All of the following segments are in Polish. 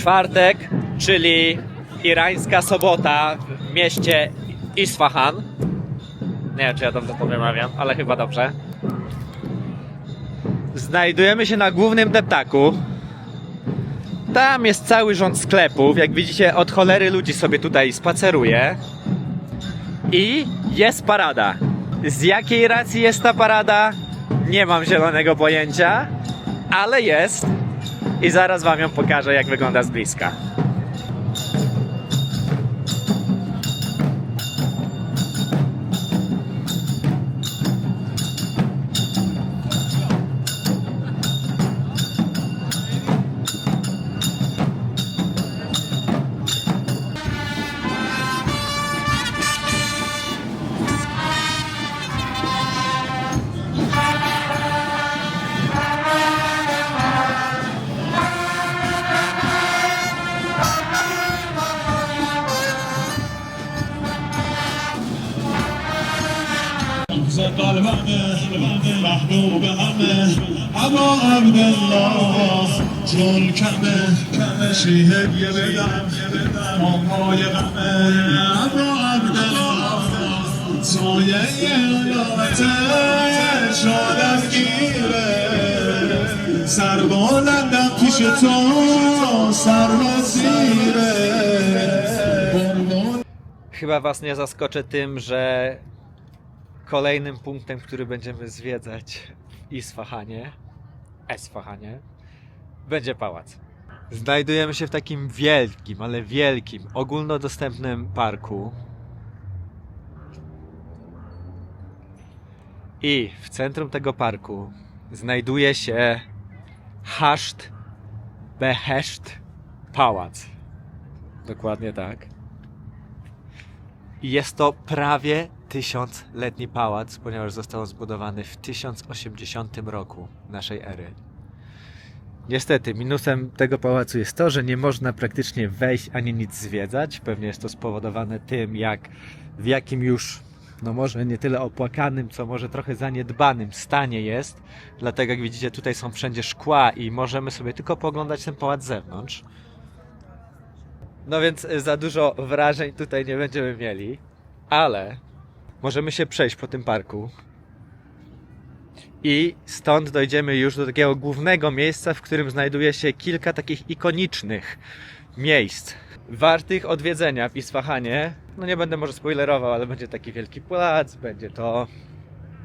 czwartek, czyli irańska sobota w mieście Isfahan. Nie wiem, czy ja dobrze to wymawiam, ale chyba dobrze. Znajdujemy się na głównym deptaku. Tam jest cały rząd sklepów. Jak widzicie, od cholery ludzi sobie tutaj spaceruje. I jest parada. Z jakiej racji jest ta parada? Nie mam zielonego pojęcia, ale jest. I zaraz wam ją pokażę, jak wygląda z bliska. Czulczamy, przyjemniemy Co je co, sarbo zire Chyba was nie zaskoczę tym, że kolejnym punktem, który będziemy zwiedzać w Isfahanie, Esfahanie, będzie pałac. Znajdujemy się w takim wielkim, ale wielkim, ogólnodostępnym parku. I w centrum tego parku znajduje się Haszt Beheszt Pałac. Dokładnie tak. I jest to prawie tysiącletni pałac, ponieważ został zbudowany w 1080 roku naszej ery. Niestety, minusem tego pałacu jest to, że nie można praktycznie wejść ani nic zwiedzać. Pewnie jest to spowodowane tym, jak w jakim już, no może nie tyle opłakanym, co może trochę zaniedbanym stanie jest. Dlatego, jak widzicie, tutaj są wszędzie szkła i możemy sobie tylko pooglądać ten pałac z zewnątrz. No więc y, za dużo wrażeń tutaj nie będziemy mieli, ale możemy się przejść po tym parku. I stąd dojdziemy już do takiego głównego miejsca, w którym znajduje się kilka takich ikonicznych miejsc, wartych odwiedzenia w Isfahanie. No nie będę może spoilerował, ale będzie taki wielki plac, będzie to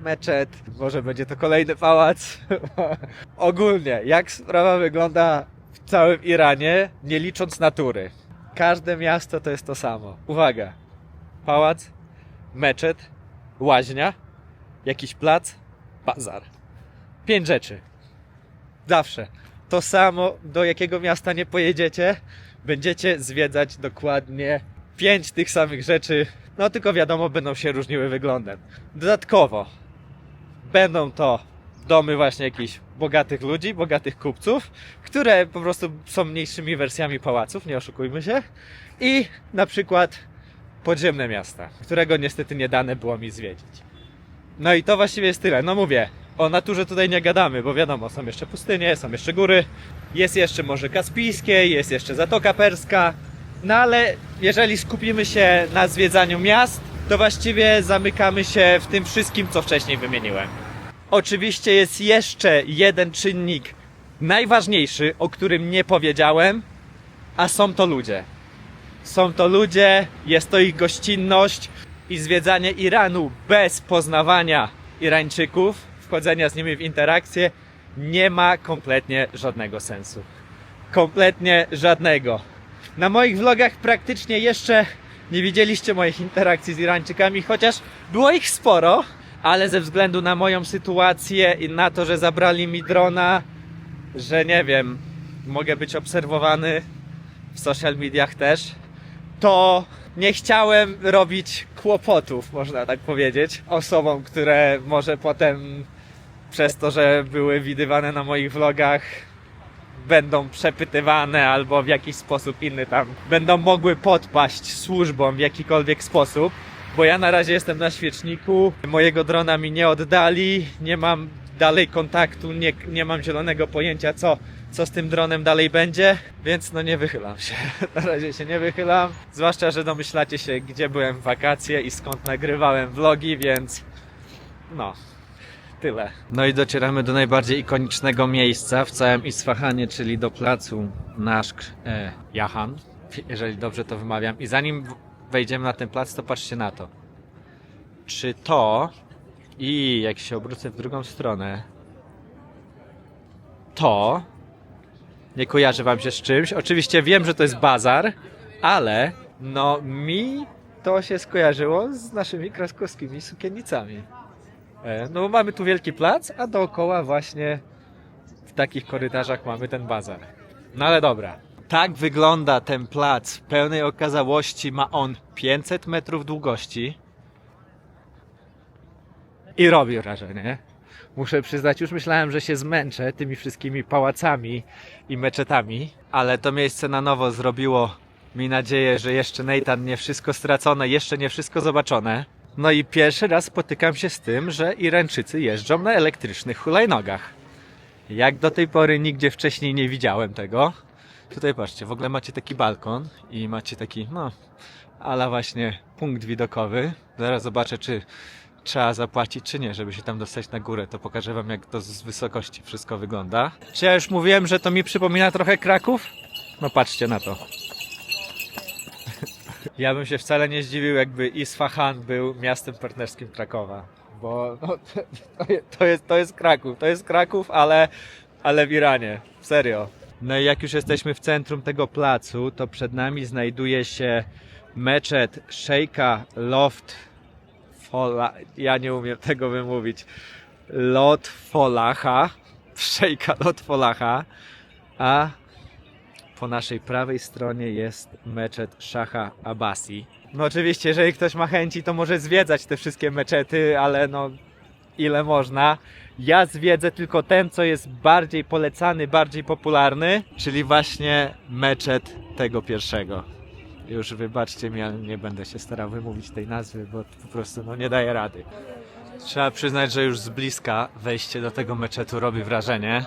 meczet, może będzie to kolejny pałac. Ogólnie, jak sprawa wygląda w całym Iranie, nie licząc natury. Każde miasto to jest to samo. Uwaga. Pałac, meczet, łaźnia, jakiś plac, bazar. Pięć rzeczy. Zawsze. To samo, do jakiego miasta nie pojedziecie, będziecie zwiedzać dokładnie pięć tych samych rzeczy. No tylko wiadomo, będą się różniły wyglądem. Dodatkowo, będą to domy właśnie jakichś bogatych ludzi, bogatych kupców, które po prostu są mniejszymi wersjami pałaców, nie oszukujmy się. I na przykład podziemne miasta, którego niestety nie dane było mi zwiedzić. No i to właściwie jest tyle. No mówię, o naturze tutaj nie gadamy, bo wiadomo, są jeszcze pustynie, są jeszcze góry, jest jeszcze Morze Kaspijskie, jest jeszcze Zatoka Perska. No ale jeżeli skupimy się na zwiedzaniu miast, to właściwie zamykamy się w tym wszystkim, co wcześniej wymieniłem. Oczywiście jest jeszcze jeden czynnik najważniejszy, o którym nie powiedziałem, a są to ludzie. Są to ludzie, jest to ich gościnność i zwiedzanie Iranu bez poznawania Irańczyków, wchodzenia z nimi w interakcję, nie ma kompletnie żadnego sensu. Kompletnie żadnego. Na moich vlogach praktycznie jeszcze nie widzieliście moich interakcji z Irańczykami, chociaż było ich sporo, ale ze względu na moją sytuację i na to, że zabrali mi drona, że nie wiem, mogę być obserwowany w social mediach też, to nie chciałem robić kłopotów, można tak powiedzieć, osobom, które może potem przez to, że były widywane na moich vlogach, będą przepytywane albo w jakiś sposób inny tam będą mogły podpaść służbom w jakikolwiek sposób. Bo ja na razie jestem na świeczniku, mojego drona mi nie oddali, nie mam dalej kontaktu, nie, nie mam zielonego pojęcia co, co z tym dronem dalej będzie, więc no nie wychylam się. Na razie się nie wychylam, zwłaszcza, że domyślacie się, gdzie byłem w wakacje i skąd nagrywałem vlogi, więc no, tyle. No i docieramy do najbardziej ikonicznego miejsca w całym Isfahanie, czyli do placu Naszk e, Jahan, jeżeli dobrze to wymawiam. I zanim wejdziemy na ten plac, to patrzcie na to. Czy to i jak się obrócę w drugą stronę, to nie kojarzy wam się z czymś. Oczywiście wiem, że to jest bazar, ale no mi to się skojarzyło z naszymi kraskowskimi sukienicami. E, No bo mamy tu wielki plac, a dookoła właśnie w takich korytarzach mamy ten bazar. No ale dobra. Tak wygląda ten plac. W pełnej okazałości ma on 500 metrów długości. I robi wrażenie. Muszę przyznać, już myślałem, że się zmęczę tymi wszystkimi pałacami i meczetami, ale to miejsce na nowo zrobiło mi nadzieję, że jeszcze Nathan nie wszystko stracone, jeszcze nie wszystko zobaczone. No i pierwszy raz spotykam się z tym, że Irańczycy jeżdżą na elektrycznych hulajnogach. Jak do tej pory nigdzie wcześniej nie widziałem tego. Tutaj patrzcie, w ogóle macie taki balkon i macie taki, no, ala właśnie punkt widokowy. Zaraz zobaczę, czy trzeba zapłacić, czy nie, żeby się tam dostać na górę. To pokażę wam, jak to z wysokości wszystko wygląda. Czy ja już mówiłem, że to mi przypomina trochę Kraków? No patrzcie na to. Ja bym się wcale nie zdziwił, jakby Isfahan był miastem partnerskim Krakowa. Bo no, to, je- to, jest, to jest Kraków. To jest Kraków, ale, ale w Iranie. Serio. No i jak już jesteśmy w centrum tego placu, to przed nami znajduje się meczet Sheikha Loft Fola... Ja nie umiem tego wymówić. Lot Folacha. Sheikha Lot Folacha. A po naszej prawej stronie jest meczet Szacha Abasi. No oczywiście, jeżeli ktoś ma chęci, to może zwiedzać te wszystkie meczety, ale no ile można. Ja zwiedzę tylko ten, co jest bardziej polecany, bardziej popularny, czyli właśnie meczet tego pierwszego. Już wybaczcie mi, ale nie będę się starał wymówić tej nazwy, bo po prostu no, nie daję rady. Trzeba przyznać, że już z bliska wejście do tego meczetu robi wrażenie.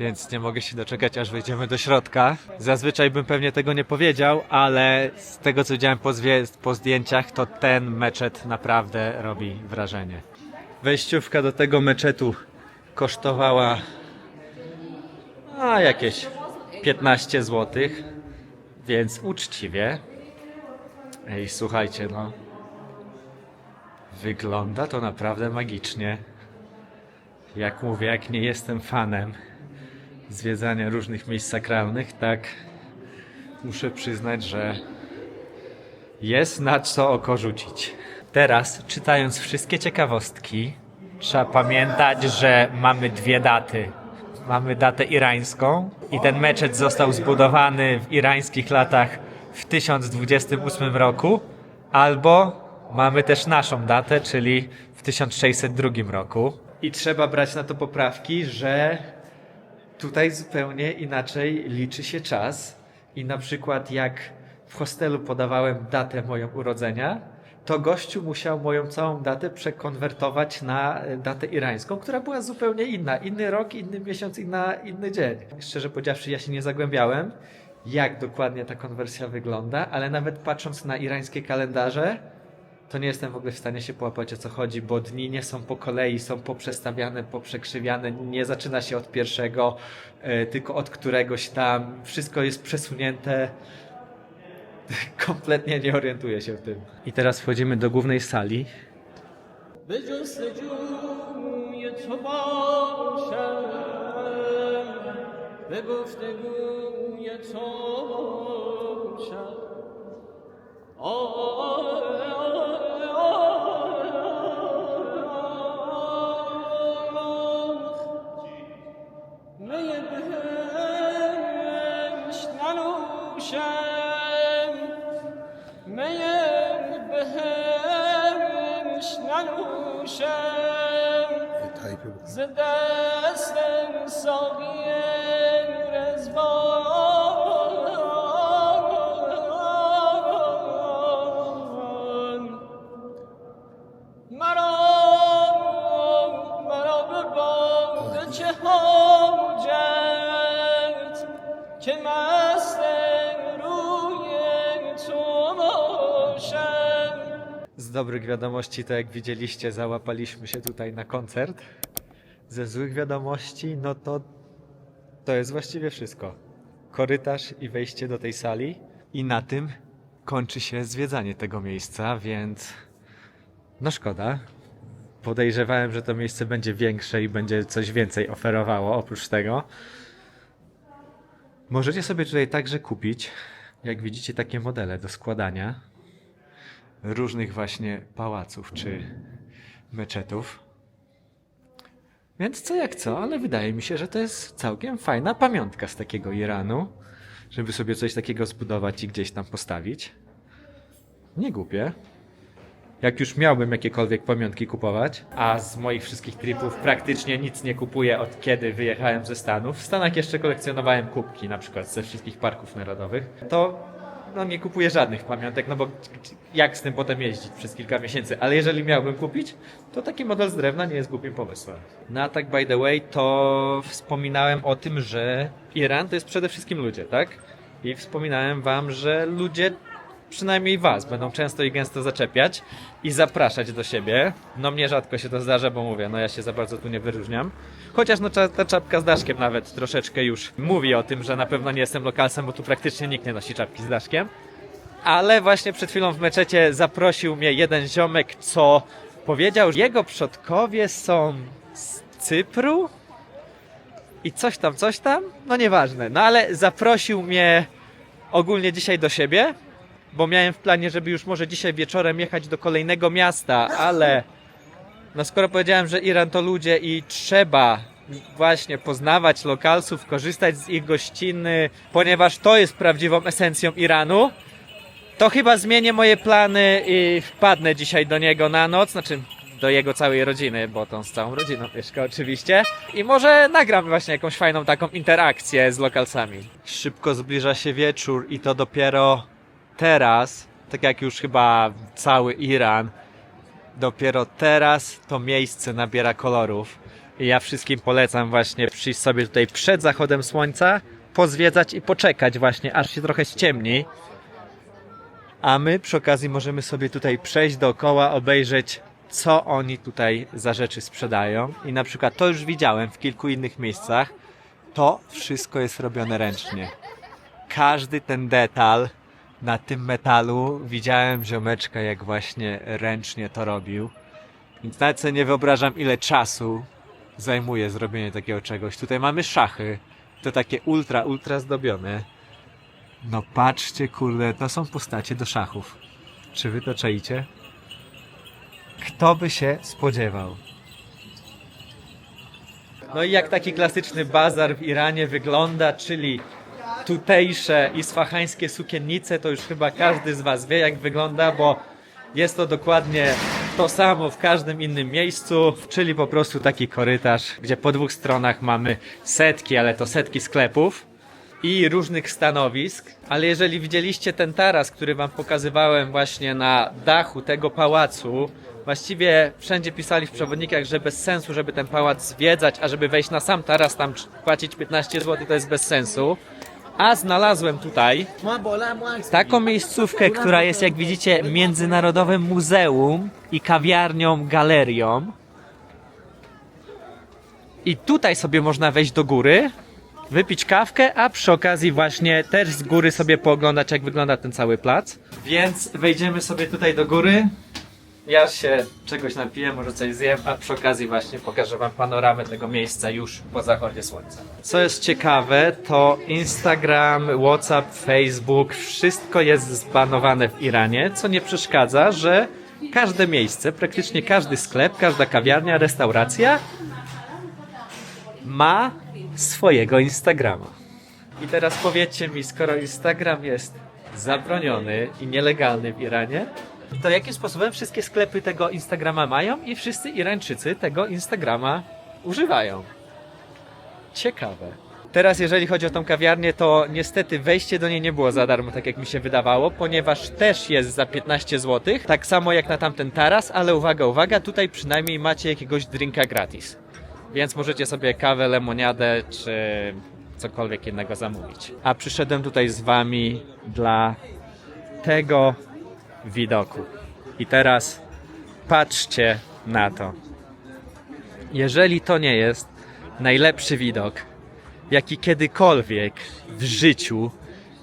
Więc nie mogę się doczekać, aż wejdziemy do środka. Zazwyczaj bym pewnie tego nie powiedział, ale z tego co widziałem po, po zdjęciach, to ten meczet naprawdę robi wrażenie. Wejściówka do tego meczetu kosztowała a jakieś 15 zł, więc uczciwie. Ej, słuchajcie, no. Wygląda to naprawdę magicznie. Jak mówię, jak nie jestem fanem zwiedzania różnych miejsc sakralnych, tak muszę przyznać, że jest na co oko rzucić. Teraz, czytając wszystkie ciekawostki, trzeba pamiętać, że mamy dwie daty. Mamy datę irańską i ten meczet został zbudowany w irańskich latach w 1028 roku, albo mamy też naszą datę, czyli w 1602 roku. I trzeba brać na to poprawki, że Tutaj zupełnie inaczej liczy się czas i na przykład jak w hostelu podawałem datę moją urodzenia, to gościu musiał moją całą datę przekonwertować na e, datę irańską, która była zupełnie inna. Inny rok, inny miesiąc, inna, inny dzień. Szczerze powiedziawszy, ja się nie zagłębiałem, jak dokładnie ta konwersja wygląda, ale nawet patrząc na irańskie kalendarze, to nie jestem w ogóle w stanie się połapać o co chodzi, bo dni nie są po kolei, są poprzestawiane, poprzekrzywiane, nie zaczyna się od pierwszego, e, tylko od któregoś tam, wszystko jest przesunięte. Kompletnie nie orientuję się w tym. I teraz wchodzimy do głównej sali. ز دستم ساقی رزوان مرا مرا به باده چه حاجت دستن روی تو باشم Z dobrych wiadomości, to jak widzieliście, załapaliśmy się tutaj na koncert. Ze złych wiadomości, no to to jest właściwie wszystko. Korytarz i wejście do tej sali. I na tym kończy się zwiedzanie tego miejsca, więc no szkoda. Podejrzewałem, że to miejsce będzie większe i będzie coś więcej oferowało oprócz tego. Możecie sobie tutaj także kupić, jak widzicie, takie modele do składania różnych właśnie pałaców czy meczetów. Więc co jak co, ale wydaje mi się, że to jest całkiem fajna pamiątka z takiego Iranu, żeby sobie coś takiego zbudować i gdzieś tam postawić. Nie głupie. Jak już miałbym jakiekolwiek pamiątki kupować, a z moich wszystkich tripów praktycznie nic nie kupuję od kiedy wyjechałem ze Stanów. W Stanach jeszcze kolekcjonowałem kubki, na przykład ze wszystkich parków narodowych. To no nie kupuję żadnych pamiątek, no bo jak z tym potem jeździć przez kilka miesięcy, ale jeżeli miałbym kupić, to taki model z drewna nie jest głupim pomysłem. No a tak by the way, to wspominałem o tym, że Iran to jest przede wszystkim ludzie, tak? I wspominałem wam, że ludzie przynajmniej was będą często i gęsto zaczepiać i zapraszać do siebie. No mnie rzadko się to zdarza, bo mówię, no ja się za bardzo tu nie wyróżniam. Chociaż no ta czapka z daszkiem nawet troszeczkę już mówi o tym, że na pewno nie jestem lokalsem, bo tu praktycznie nikt nie nosi czapki z daszkiem. Ale właśnie przed chwilą w meczecie zaprosił mnie jeden ziomek, co powiedział, że jego przodkowie są z Cypru i coś tam, coś tam, no nieważne. No ale zaprosił mnie ogólnie dzisiaj do siebie, bo miałem w planie, żeby już może dzisiaj wieczorem jechać do kolejnego miasta, ale no skoro powiedziałem, że Iran to ludzie i trzeba właśnie poznawać lokalsów, korzystać z ich gościny, ponieważ to jest prawdziwą esencją Iranu, to chyba zmienię moje plany i wpadnę dzisiaj do niego na noc, znaczy do jego całej rodziny, bo tą z całą rodziną mieszka oczywiście. I może nagram właśnie jakąś fajną taką interakcję z lokalsami. Szybko zbliża się wieczór i to dopiero teraz, tak jak już chyba cały Iran, dopiero teraz to miejsce nabiera kolorów. I ja wszystkim polecam właśnie przyjść sobie tutaj przed zachodem słońca, pozwiedzać i poczekać właśnie, aż się trochę ściemni. A my przy okazji możemy sobie tutaj przejść dookoła, obejrzeć co oni tutaj za rzeczy sprzedają. I na przykład to już widziałem w kilku innych miejscach. To wszystko jest robione ręcznie. Każdy ten detal na tym metalu widziałem ziomeczka jak właśnie ręcznie to robił. Więc nawet sobie nie wyobrażam ile czasu zajmuje zrobienie takiego czegoś. Tutaj mamy szachy. To takie ultra, ultra zdobione. No patrzcie, kurde, to są postacie do szachów. Czy wy to czaicie? Kto by się spodziewał? No i jak taki klasyczny bazar w Iranie wygląda, czyli tutejsze isfahańskie sukiennice, to już chyba każdy z was wie jak wygląda, bo jest to dokładnie to samo w każdym innym miejscu, czyli po prostu taki korytarz, gdzie po dwóch stronach mamy setki, ale to setki sklepów i różnych stanowisk, ale jeżeli widzieliście ten taras, który wam pokazywałem właśnie na dachu tego pałacu, właściwie wszędzie pisali w przewodnikach, że bez sensu, żeby ten pałac zwiedzać, a żeby wejść na sam taras, tam płacić 15 zł, to jest bez sensu. A znalazłem tutaj taką miejscówkę, która jest, jak widzicie, międzynarodowym muzeum i kawiarnią, galerią. I tutaj sobie można wejść do góry, wypić kawkę, a przy okazji właśnie też z góry sobie pooglądać, jak wygląda ten cały plac. Więc wejdziemy sobie tutaj do góry. Ja się czegoś napiję, może coś zjem, a przy okazji właśnie pokażę wam panoramę tego miejsca już po zachodzie słońca. Co jest ciekawe, to Instagram, WhatsApp, Facebook, wszystko jest zbanowane w Iranie, co nie przeszkadza, że każde miejsce, praktycznie każdy sklep, każda kawiarnia, restauracja ma swojego Instagrama. I teraz powiedzcie mi, skoro Instagram jest zabroniony i nielegalny w Iranie, to jakim sposobem wszystkie sklepy tego Instagrama mają i wszyscy Irańczycy tego Instagrama używają? Ciekawe. Teraz jeżeli chodzi o tą kawiarnię, to niestety wejście do niej nie było za darmo, tak jak mi się wydawało, ponieważ też jest za 15 zł, tak samo jak na tamten taras, ale uwaga, uwaga, tutaj przynajmniej macie jakiegoś drinka gratis. Więc możecie sobie kawę, lemoniadę czy cokolwiek innego zamówić. A przyszedłem tutaj z wami dla tego widoku. I teraz patrzcie na to. Jeżeli to nie jest najlepszy widok, jaki kiedykolwiek w życiu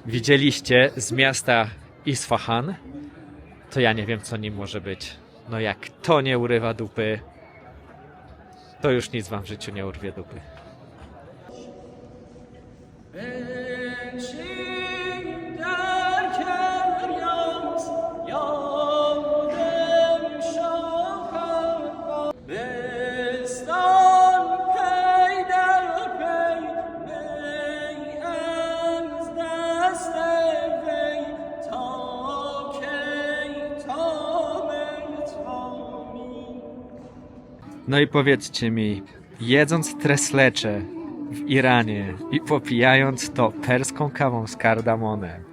widzieliście z miasta Isfahan, to ja nie wiem, co nim może być. No jak to nie urywa dupy, to już nic wam w życiu nie urwie dupy. No i powiedzcie mi, jedząc treslecze w Iranie i popijając to perską kawą z kardamonem,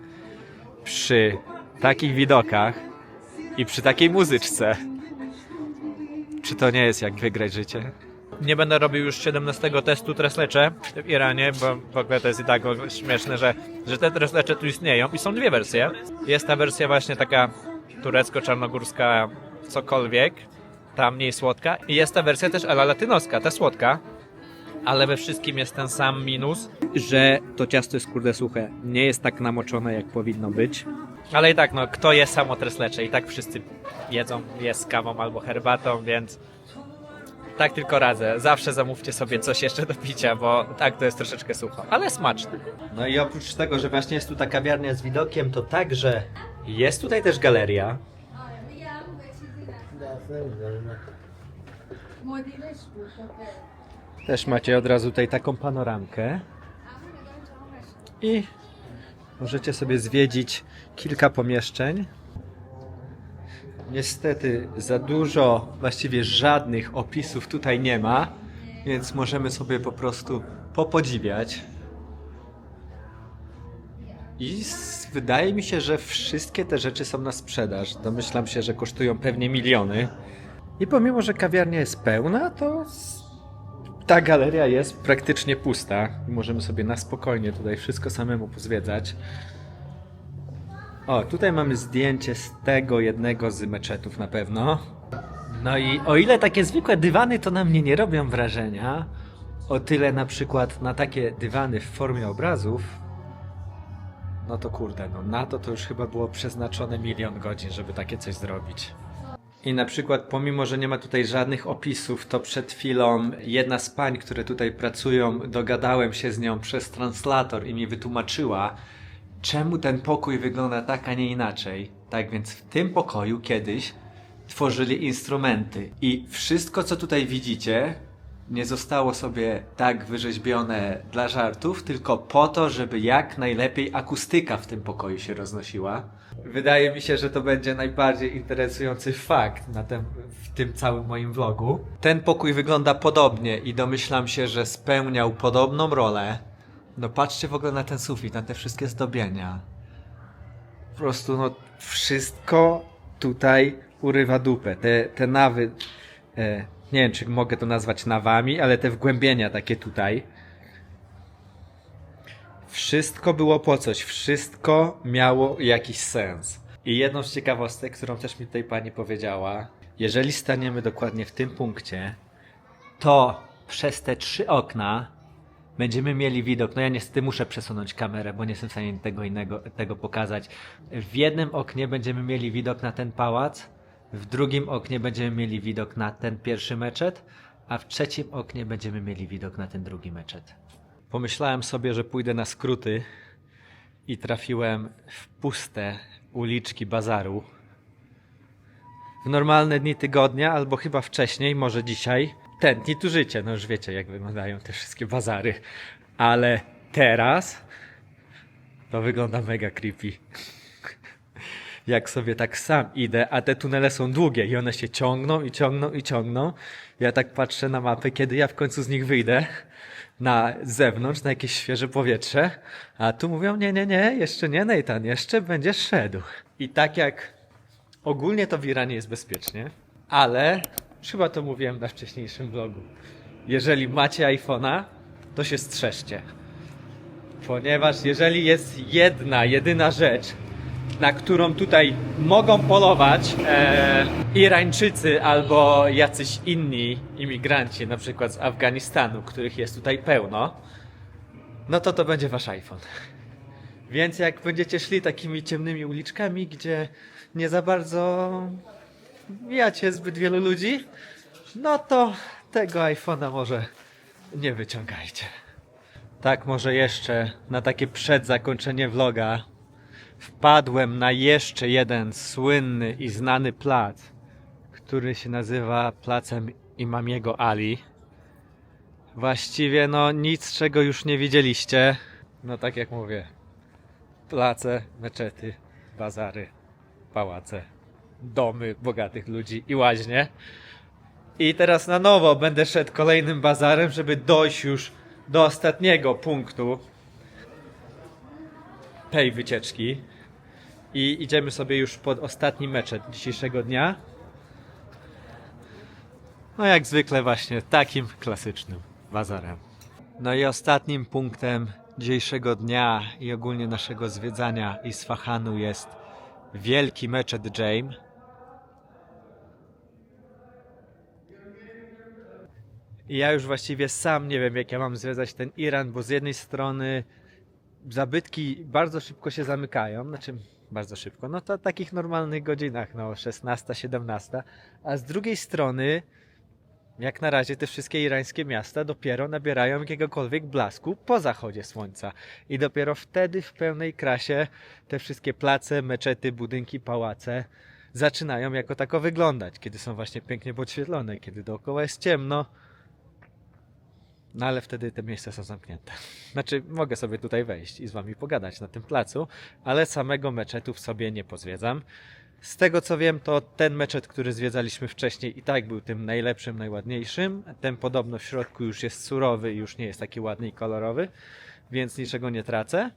przy takich widokach i przy takiej muzyczce, czy to nie jest jak wygrać życie? Nie będę robił już 17 testu treslecze w Iranie, bo w ogóle to jest i tak śmieszne, że, że te treslecze tu istnieją i są dwie wersje. Jest ta wersja właśnie taka turecko-czarnogórska cokolwiek, ta mniej słodka i jest ta wersja też ala latynoska, ta słodka, ale we wszystkim jest ten sam minus, że to ciasto jest kurde suche, nie jest tak namoczone jak powinno być. Ale i tak, no, kto je samo treslecze? I tak wszyscy jedzą, je z kawą albo herbatą, więc tak tylko radzę. Zawsze zamówcie sobie coś jeszcze do picia, bo tak to jest troszeczkę sucho, ale smaczne. No i oprócz tego, że właśnie jest tu ta kawiarnia z widokiem, to także jest tutaj też galeria. Też macie od razu tutaj taką panoramkę. I możecie sobie zwiedzić kilka pomieszczeń. Niestety za dużo, właściwie żadnych opisów tutaj nie ma, więc możemy sobie po prostu popodziwiać. I wydaje mi się, że wszystkie te rzeczy są na sprzedaż. Domyślam się, że kosztują pewnie miliony. I pomimo, że kawiarnia jest pełna, to ta galeria jest praktycznie pusta. i Możemy sobie na spokojnie tutaj wszystko samemu pozwiedzać. O, tutaj mamy zdjęcie z tego jednego z meczetów na pewno. No i o ile takie zwykłe dywany to na mnie nie robią wrażenia, o tyle na przykład na takie dywany w formie obrazów, no to kurde, no na to to już chyba było przeznaczone milion godzin, żeby takie coś zrobić. I na przykład, pomimo, że nie ma tutaj żadnych opisów, to przed chwilą jedna z pań, które tutaj pracują, dogadałem się z nią przez translator i mi wytłumaczyła, czemu ten pokój wygląda tak, a nie inaczej. Tak więc w tym pokoju kiedyś tworzyli instrumenty i wszystko, co tutaj widzicie, nie zostało sobie tak wyrzeźbione dla żartów, tylko po to, żeby jak najlepiej akustyka w tym pokoju się roznosiła. Wydaje mi się, że to będzie najbardziej interesujący fakt na w tym całym moim vlogu. Ten pokój wygląda podobnie i domyślam się, że spełniał podobną rolę. No patrzcie w ogóle na ten sufit, na te wszystkie zdobienia. Po prostu no wszystko tutaj urywa dupę. Te, te nawy, e, nie wiem czy mogę to nazwać nawami, ale te wgłębienia takie tutaj. Wszystko było po coś, wszystko miało jakiś sens. I jedną z ciekawostek, którą też mi tutaj pani powiedziała, jeżeli staniemy dokładnie w tym punkcie, to przez te trzy okna będziemy mieli widok. No ja niestety muszę przesunąć kamerę, bo nie jestem w stanie tego innego tego pokazać. W jednym oknie będziemy mieli widok na ten pałac, w drugim oknie będziemy mieli widok na ten pierwszy meczet, a w trzecim oknie będziemy mieli widok na ten drugi meczet. Pomyślałem sobie, że pójdę na skróty i trafiłem w puste uliczki bazaru. W normalne dni tygodnia, albo chyba wcześniej, może dzisiaj, tętni tu życie. No już wiecie, jak wyglądają te wszystkie bazary. Ale teraz to wygląda mega creepy. Jak sobie tak sam idę, a te tunele są długie i one się ciągną i ciągną i ciągną. Ja tak patrzę na mapę, kiedy ja w końcu z nich wyjdę na zewnątrz, na jakieś świeże powietrze, a tu mówią, nie, nie, nie, jeszcze nie, Nathan, jeszcze będziesz szedł. I tak jak ogólnie to w Iranie jest bezpiecznie, ale chyba to mówiłem na wcześniejszym vlogu. Jeżeli macie iPhone'a, to się strzeżcie. Ponieważ jeżeli jest jedna, jedyna rzecz, na którą tutaj mogą polować e, Irańczycy albo jacyś inni imigranci, na przykład z Afganistanu, których jest tutaj pełno, no to to będzie wasz iPhone. Więc jak będziecie szli takimi ciemnymi uliczkami, gdzie nie za bardzo mijacie zbyt wielu ludzi, no to tego iPhone'a może nie wyciągajcie. Tak, może jeszcze na takie przedzakończenie vloga wpadłem na jeszcze jeden słynny i znany plac, który się nazywa Placem Imamiego Ali. Właściwie no nic czego już nie widzieliście. No tak jak mówię, place, meczety, bazary, pałace, domy bogatych ludzi i łaźnie. I teraz na nowo będę szedł kolejnym bazarem, żeby dojść już do ostatniego punktu tej wycieczki. I idziemy sobie już pod ostatni meczet dzisiejszego dnia. No jak zwykle właśnie takim klasycznym bazarem. No i ostatnim punktem dzisiejszego dnia i ogólnie naszego zwiedzania Isfahanu jest wielki meczet Jaim. I ja już właściwie sam nie wiem, jak ja mam zwiedzać ten Iran, bo z jednej strony zabytki bardzo szybko się zamykają, znaczy bardzo szybko, no to w takich normalnych godzinach, no 16, 17, a z drugiej strony jak na razie te wszystkie irańskie miasta dopiero nabierają jakiegokolwiek blasku po zachodzie słońca. I dopiero wtedy w pełnej krasie te wszystkie place, meczety, budynki, pałace zaczynają jako tako wyglądać, kiedy są właśnie pięknie podświetlone, kiedy dookoła jest ciemno. No ale wtedy te miejsca są zamknięte. Znaczy, mogę sobie tutaj wejść i z wami pogadać na tym placu, ale samego meczetu w sobie nie pozwiedzam. Z tego co wiem, to ten meczet, który zwiedzaliśmy wcześniej, i tak był tym najlepszym, najładniejszym. Ten podobno w środku już jest surowy i już nie jest taki ładny i kolorowy, więc niczego nie tracę.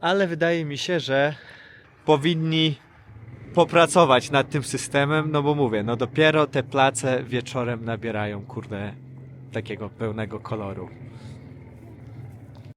Ale wydaje mi się, że powinni popracować nad tym systemem, no bo mówię, no dopiero te place wieczorem nabierają, kurde, takiego pełnego koloru.